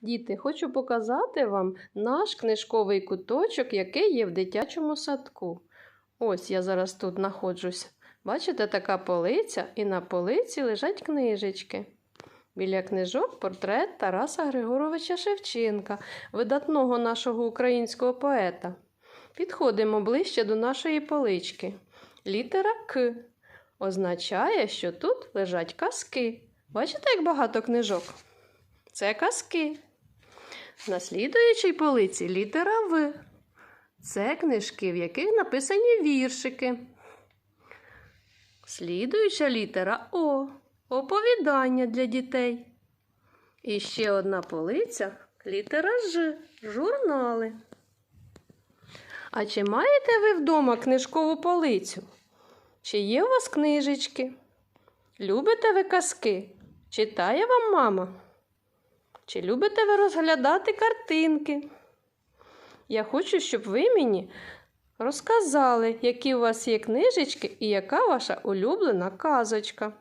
Діти, хочу показати вам наш книжковий куточок, який є в дитячому садку. Ось я зараз тут знаходжусь. Бачите, така полиця, і на полиці лежать книжечки. Біля книжок портрет Тараса Григоровича Шевченка, видатного нашого українського поета. Підходимо ближче до нашої полички. Літера К означає, що тут лежать казки. Бачите, як багато книжок? Це казки. На слідуючій полиці літера В. Це книжки, в яких написані віршики. Слідуюча літера О. Оповідання для дітей. І ще одна полиця літера Ж. Журнали. А чи маєте ви вдома книжкову полицю? Чи є у вас книжечки? Любите ви казки? Читає вам мама? Чи любите ви розглядати картинки? Я хочу, щоб ви мені розказали, які у вас є книжечки і яка ваша улюблена казочка.